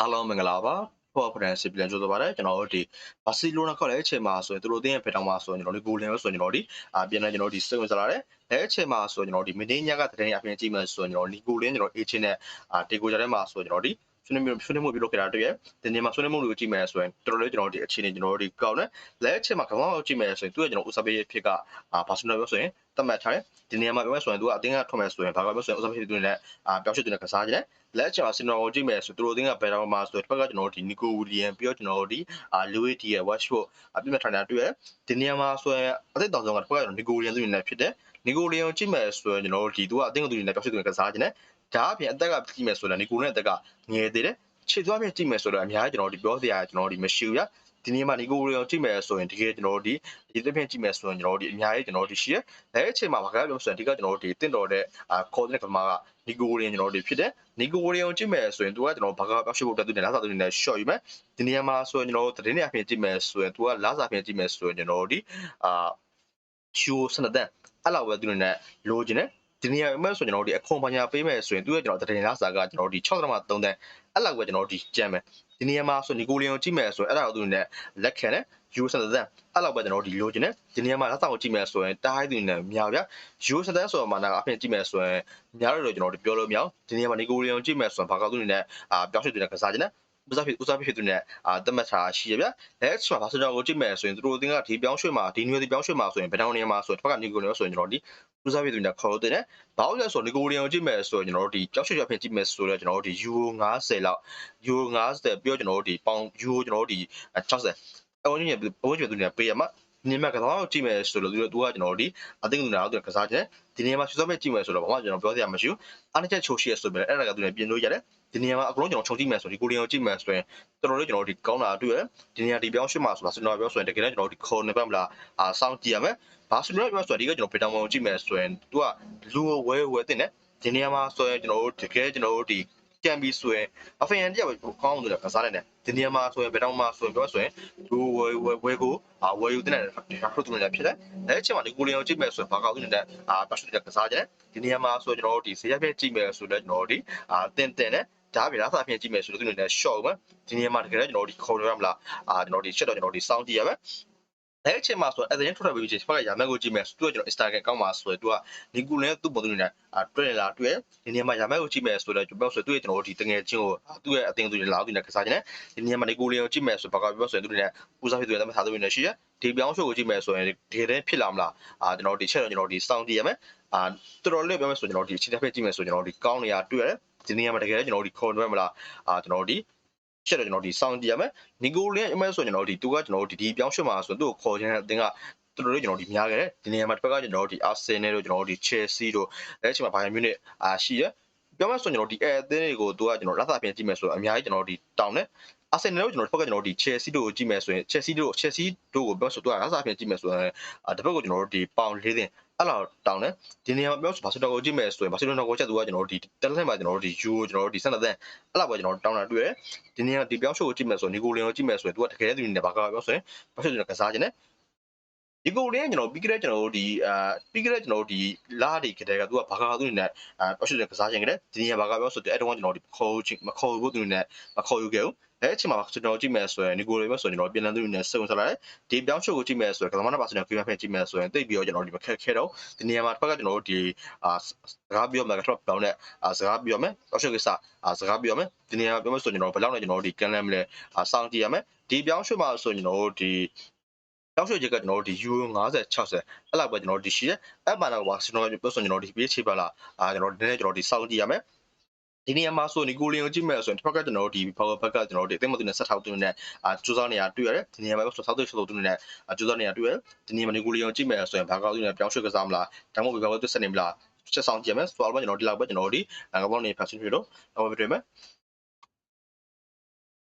အားလုံးမင်္ဂလာပါဖော်ဖရန်စီပြန်ကြိုးစားပါတယ်ကျွန်တော်တို့ဒီဘာစီလိုနာခေါ်တဲ့အချိန်မှာဆိုရင်သူတို့အသင်းရဲ့ဖက်တောင်မှာဆိုရင်ကျွန်တော်တို့ဂိုလင်လို့ဆိုရင်ကျွန်တော်တို့ဒီအာပြန်နေကျွန်တော်တို့ဒီစိတ်ဝင်စားလာတယ်အဲအချိန်မှာဆိုရင်ကျွန်တော်တို့ဒီမင်းညကတရင်အပြင်ကြည့်မယ်ဆိုရင်ကျွန်တော်ဒီဂိုလင်ကျွန်တော်အေးချင်းနဲ့အာတေကိုကြတဲ့မှာဆိုရင်ကျွန်တော်ဒီ ဆွေးနွေးမှုဆွေးနွေးမှုပြုလုပ်ခဲ့တာတွေ့ရဒီနေ့မှာဆွေးနွေးမှုတွေကိုကြည့်မယ်ဆိုရင်တော်တော်လေးကျွန်တော်တို့ဒီအခြေအနေကျွန်တော်တို့ဒီကောင်းတယ်လဲအချိန်မှာကမ္ဘာကိုကြည့်မယ်ဆိုရင်သူကကျွန်တော်ဥစားပေးဖြစ်ကအာဘာစနိုပြောဆိုရင်တတ်မှတ်ထားတယ်ဒီနေ့မှာပြောမယ်ဆိုရင်သူကအတင်းကထွက်မယ်ဆိုရင်ဘာကပြောဆိုရင်ဥစားပေးသူနဲ့အာပြောင်းရွှေ့သူနဲ့ကစားကြတယ်လက်ချာစင်တော်ကိုကြည့်မယ်ဆိုသူတို့အသင်းကဘယ်တော့မှဆိုတစ်ဖက်ကကျွန်တော်တို့ဒီနီကိုဝီလီယံပြီးတော့ကျွန်တော်တို့ဒီအာလူဝီတီရဲ့ Washford အပြစ်မဲ့ထိုင်တာတွေ့ရဒီနေရာမှာဆိုရင်အသက်တောင်ဆောင်ကတစ်ဖက်ကကျွန်တော်နီကိုဝီလီယံသူနေဖြစ်တယ်နီကိုဝီလီယံကြည့်မယ်ဆိုရင်ကျွန်တော်တို့ဒီသူကအသင်းကသူနေပြောင်းရွှေ့သူနဲ့ကစားခြင်းနဲ့ ဒါအပြင်အသက်ကကြည့်မယ်ဆိုရင်နီကိုနဲ့အသက်ကငယ်သေးတယ်ခြေသွားပြကြည့်မယ်ဆိုတော့အများကြီးကျွန်တော်ဒီပြောစရာကျွန်တော်ဒီမရှိဘူးရဒီနေ့မှာနီကိုဝီလီယံကြည့်မယ်ဆိုရင်တကယ်ကျွန်တော်တို့ဒီဒီတစ်ပြင်ကြည့်မယ်ဆိုရင်ကျွန်တော်တို့ဒီအများကြီးကျွန်တော်တို့ဒီရှိရအဲအချိန်မှာဘာကပြောဆိုရင်ဒီကကျွန်တော်တို့ဒီတင့်တော်တဲ့အာခေါ်တဲ့ကမားကနီကိုဝီလီယံကျွန်တော်တို့ဒီဖြစ်တယ်နီကိုဝရီယံကြည့်မယ်ဆိုရင်သူကကျွန်တော်ဘာကပြောက်ရှိဖို့တက်သူနဲ့လာစာသူနဲ့ short ယူမယ်ဒီနေရာမှာဆိုရင်ကျွန်တော်တို့သတင်းတွေအပြင်ကြည့်မယ်ဆိုရင်သူကလာစာအပြင်ကြည့်မယ်ဆိုရင်ကျွန်တော်တို့ဒီအာရှူစနဒန်အဲ့လောက်ပဲသူနဲ့လိုချင်တယ် ဒီနေရာမှာဆိုရင်ကျွန်တော်တို့ဒီအခွန်ပညာပေးမယ်ဆိုရင်သူကကျွန်တော်သတင်းလာစာကကျွန်တော်တို့ဒီ6.3တန်းအဲ့လောက်ပဲကျွန်တော်တို့ဒီကြမ်းမယ်ဒီနေရာမှာဆိုနီကိုလီယံကြည့်မယ်ဆိုရင်အဲ့ဒါကိုသူနဲ့လက်ခံတယ်ယူစနဒန်အဲ့လောက်ပဲကျွန်တော်တို့ဒီလိုချင်တယ်ဒီနေရာမှာလာစာကိုကြည့်မယ်ဆိုရင်တားဟိုင်းသူနဲ့မြောက်ဗျယူစနဒန်ဆိုတော့မှနာအပြင်ကြည့်မယ်ဆိုရင်များတော့ကျွန်တော်တို့ပြောလို့မရအောင်ဒီနေရာမှာနီကိုလီယံကြည့်မယ်ဆိုရင်ဘာကောက်သူနေနဲ့အာပြောင်းရွှေ့သူနဲ့ကစားခြင်းနဲ့ ဥစားဖြစ်ဥစားဖြစ်သူနဲ့အာတတ်မှတ်ထားရှိရဗျအဲဆိုတော့ဘာဆိုတော့ကိုကြည့်မယ်ဆိုရင်သူတို့အသင်းကဒီပြောင်းရွှေ့မှာဒီနွေဒီပြောင်းရွှေ့မှာဆိုရင်ဘယ်တောင်နေရာမှာဆိုတော့တစ်ခါနီကိုလီယံဆိုရင်ကျွန်တော်ဒီဥစားဖြစ်သူနဲ့ခေါ်လို့တင်တယ်ဘာလို့လဲဆိုတော့နီကိုလီယံကြည့်မယ်ဆိုရင်ကျွန်တော်တို့ဒီကြောက်ရွှေ့ရွှေ့ဖြစ်ကြည့်မယ်ဆိုတော့ကျွန်တော်တို့ဒီယူရို90လောက်ယူရို90ပြောကျွန်တော်တို့ဒီပေါင်ယူရိုကျွန်တော်တို့ဒီ60အဝန်းကြီးအဝန်းကြီးသူနဲ့ပေးရမှာ နေမှာကစားကြည့်မယ်ဆိုတော့သူကကျွန်တော်တို့ဒီအသိဉာဏ်တော့သူကစားခြင်းဒီနေရာမှာရှုစောမဲ့ကြည့်မယ်ဆိုတော့ဘာမှကျွန်တော်ပြောစရာမရှိဘူးအားနည်းချက်ချိုးရှိရဆိုပေမဲ့အဲ့ဒါကသူလည်းပြင်လို့ရတယ်ဒီနေရာမှာအကုန်လုံးကျွန်တော်ခြုံကြည့်မယ်ဆိုဒီကိုရီယန်ကြည့်မယ်ဆိုရင်တော်တော်လေးကျွန်တော်ဒီကောင်းတာတွေ့ရတယ်ဒီနေရာဒီပြောင်းရှင်းမှာဆိုတာကျွန်တော်ပြောဆိုရင်တကယ်လည်းကျွန်တော်ဒီခေါ်နေပါမလားအာစောင့်ကြည့်ရမယ်ဘာဆိုလို့ပြောဆိုဒီကကျွန်တော်ပေတောင်မောင်ကြည့်မယ်ဆိုရင်သူကလူဝဲဝဲတင်တယ်ဒီနေရာမှာဆိုရင်ကျွန်တော်တို့တကယ်ကျွန်တော်တို့ဒီ ကြံပြီးဆိုရင်အဖန်တယောက်ကောင်းတယ်ကစားနိုင်တယ်ဒီနေရာမှာဆိုရင်ဘယ်တော့မှဆိုရင်ပြောဆိုရင်လူဝဲဝဲဝဲကိုအာဝဲယူတဲ့ဒါဖတ်သူနေတာဖြစ်တယ်အဲအချိန်မှာဒီကိုရီယန်ကြည့်မယ်ဆိုရင်ဘာကောက်နေတဲ့အာပတ်ရှိတဲ့ကစားကြတယ်ဒီနေရာမှာဆိုကျွန်တော်တို့ဒီဆေးရပြည့်ကြည့်မယ်ဆိုတော့ကျွန်တော်တို့ဒီအာတင်တင်နဲ့ဒါပြလားစာပြင်ကြည့်မယ်ဆိုတော့သူနေနဲ့ short ပဲဒီနေရာမှာတကယ်လည်းကျွန်တော်တို့ဒီခေါ်ရမလားအာကျွန်တော်တို့ဒီ short တော့ကျွန်တော်တို့ဒီ sound ကြည့်ရမယ် အဲ့အချိန်မှာဆို as in total baby ဖက်ကရမယ်ကိုကြည့်မယ်သူကကျွန်တော် Instagram ကောင်းပါဆိုရင်သူကနီကူနဲ့သူ့ပုံသူနဲ့အာတွေ့လာတွေ့ဒီနေရာမှာရမယ်ကိုကြည့်မယ်ဆိုတော့ကျွန်တော်ဆိုသူ့ရဲ့ကျွန်တော်တို့ဒီတငယ်ချင်းကိုသူ့ရဲ့အတင်းသူတွေလာသူနဲ့ကစားခြင်းနဲ့ဒီနေရာမှာနီကူလေးကိုကြည့်မယ်ဆိုဘာကပြောဆိုရင်သူတွေနဲ့ပူစားဖြစ်သူတွေနဲ့ထားသူတွေနဲ့ရှိရဒီပြောင်းရွှေ့ကိုကြည့်မယ်ဆိုရင်ဒီတဲ့ဖြစ်လာမလားအာကျွန်တော်ဒီချက်တော့ကျွန်တော်ဒီ sound ကြည့်ရမယ်အာတော်တော်လေးပြောမယ်ဆိုကျွန်တော်ဒီခြေတစ်ဖက်ကြည့်မယ်ဆိုကျွန်တော်ဒီကောင်းနေရတွေ့ရတယ်ဒီနေရာမှာတကယ်လည်းကျွန်တော်ဒီခေါ်နေမလားအာကျွန်တော်ဒီ ချက်တော့ကျွန်တော်ဒီ sound ကြည့်ရမယ်နီကိုလင်းအမဲဆိုကျွန်တော်ဒီသူကကျွန်တော်ဒီဒီပြောင်းရွှေ့မှာဆိုသူ့ကိုခေါ်ခြင်းတဲ့အတင်းကတော်တော်လေးကျွန်တော်ဒီများခဲ့တယ်ဒီနေရာမှာတစ်ဖက်ကကျွန်တော်ဒီ Arsenal တို့ကျွန်တော်ဒီ Chelsea တို့အဲအချိန်မှာ Bayern Munich အာရှိရပြောမှဆိုကျွန်တော်ဒီအဲအသင်းတွေကိုသူကကျွန်တော်လက်သာပြန်ကြည့်မယ်ဆိုတော့အများကြီးကျွန်တော်ဒီတောင်းတယ်အာဆင်နယ်တို့ကျွန်တော်တစ်ဖက်ကကျွန်တော်ဒီ Chelsea တို့ကိုကြည့်မယ်ဆိုရင် Chelsea တို့ Chelsea တို့ကိုပြောဆိုသူကလက်သာပြန်ကြည့်မယ်ဆိုရင်အာတစ်ဖက်ကိုကျွန်တော်တို့ဒီပေါင်၄သိန်း အဲ့လောက်တောင်းတယ်ဒီနေရာမှာပြောဆိုဘာဆိုတော့ကိုကြည့်မယ်ဆိုရင်ဘာဆိုတော့ကိုချက်သူကကျွန်တော်တို့ဒီတက်လက်မှာကျွန်တော်တို့ဒီ Euro ကျွန်တော်တို့ဒီဆက်လက်သန်းအဲ့လောက်ပဲကျွန်တော်တောင်းတာတွေ့တယ်ဒီနေရာဒီပြောင်းရှိုးကိုကြည့်မယ်ဆိုရင်နီကိုလင်ကိုကြည့်မယ်ဆိုရင်သူကတကယ်တည်းသူနေဘာကပြောဆိုရင်ဘာဆိုကျွန်တော်ကစားခြင်းနဲ့ဒီကိုလင်းကျွန်တော်ပြီးကြတဲ့ကျွန်တော်တို့ဒီအာပြီးကြတဲ့ကျွန်တော်တို့ဒီလားတွေကတည်းကသူကဘာကသူနေနဲ့အာပြောဆိုတဲ့ကစားခြင်းကလေးဒီနေရာဘာကပြောဆိုတဲ့အဲ့တော့ကျွန်တော်ဒီခေါ်ချင်းမခေါ်ဘူးသူနေနဲ့မခေါ်ယူခဲ့ဘူး အဲ့အချိန်မှာကျွန်တော်ကြည့်မယ်ဆိုရင်နီကိုလင်းပဲဆိုရင်ကျွန်တော်ပြန်လည်သူနေစုံစလာတယ်ဒီပြောင်းရှိုးကိုကြည့်မယ်ဆိုရင်ကသမနာပါဆိုတဲ့ကိန်းဖက်ကြည့်မယ်ဆိုရင်တိတ်ပြီးတော့ကျွန်တော်ဒီမခက်ခဲတော့ဒီနေရာမှာတစ်ဖက်ကကျွန်တော်တို့ဒီအာစကားပြောမယ်ကတော့ပြောင်းတဲ့အာစကားပြောမယ်ပြောရှိုးကိစ္စအာစကားပြောမယ်ဒီနေရာပြောမယ်ဆိုရင်ကျွန်တော်ဘယ်လောက်နဲ့ကျွန်တော်တို့ဒီကန်လမ်းမလဲအာစောင့်ကြည့်ရမယ်ဒီပြောင်းရှိုးမှာဆိုရင်ကျွန်တော်တို့ဒီတောက်ရွှေချက်ကကျွန်တော်တို့ဒီ euro 50 60အဲ့လောက်ပဲကျွန်တော်တို့ဒီရှိတယ်အဲ့မှာတော့ကျွန်တော်ပြောဆိုကျွန်တော်ဒီပေးချေပါလားအာကျွန်တော်ဒီနေ့ကျွန်တော်ဒီစောင့်ကြည့်ရမယ် ဒီနေရာမှာဆိုနီကိုလီယန်ကိုကြည့်မယ်ဆိုရင်တစ်ဖက်ကကျွန်တော်တို့ဒီ power back ကကျွန်တော်တို့ဒီအသိမသူနဲ့ဆက်ထောက်သူနဲ့အာစူးစမ်းနေရတွေ့ရတယ်ဒီနေရာမှာဆိုဆောက်သွေးဆောက်သူနဲ့အာစူးစမ်းနေရတွေ့ရတယ်ဒီနေရာမှာနီကိုလီယန်ကိုကြည့်မယ်ဆိုရင်ဘာကောက်သူနဲ့ပြောင်းရွှေ့ကစားမလားဒါမှမဟုတ်ဘာကောက်သူဆက်နေမလားချက်ဆောင်ကြည့်မယ်ဆိုတော့ကျွန်တော်ဒီလောက်ပဲကျွန်တော်တို့ဒီငါကောက်နေဖတ်ရှင်းပြတော့တော့ပြတွေ့မယ်